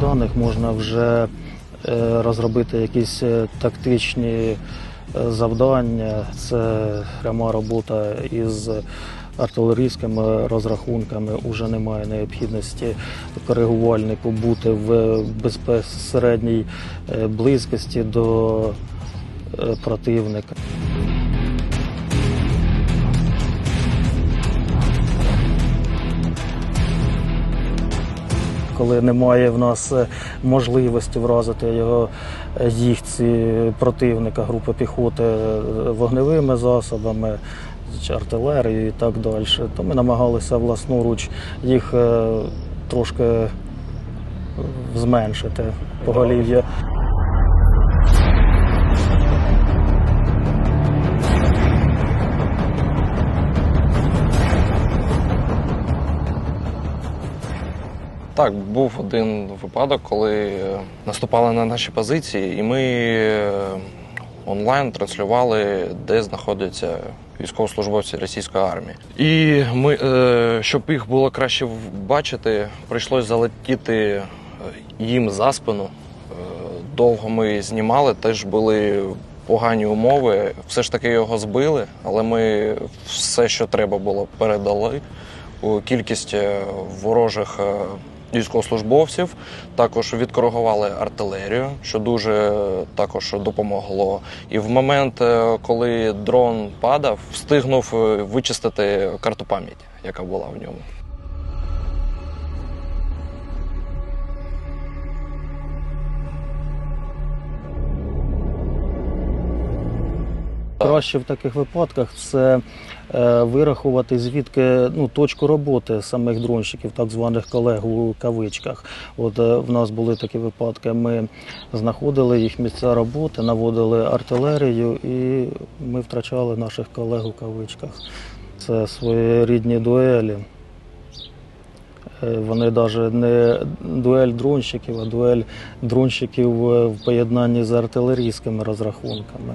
даних можна вже е, розробити якісь е, тактичні е, завдання. Це пряма робота із артилерійськими розрахунками. Уже немає необхідності коригувальнику бути в безпосередній близькості до противника. Коли немає в нас е, можливості вразити його е, їхці противника, групи піхоти е, вогневими засобами чи артилерією і так далі, то ми намагалися власноруч їх трошки зменшити поголів'я. Так, був один випадок, коли е, наступали на наші позиції, і ми е, онлайн транслювали, де знаходяться військовослужбовці російської армії. І ми, е, щоб їх було краще бачити, прийшлось залетіти їм за спину. Довго ми знімали, теж були погані умови. Все ж таки його збили, але ми все, що треба було, передали. У Кількість ворожих військовослужбовців також відкоригували артилерію, що дуже е, також допомогло. І в момент, е, коли дрон падав, встигнув е, вичистити карту пам'яті, яка була в ньому. Краще в таких випадках це е, вирахувати звідки ну, точку роботи самих дронщиків, так званих колег у кавичках. От е, в нас були такі випадки. Ми знаходили їх місця роботи, наводили артилерію, і ми втрачали наших колег у кавичках. Це своєрідні дуелі. Е, Вони навіть не дуель дронщиків, а дуель дронщиків е, в поєднанні з артилерійськими розрахунками.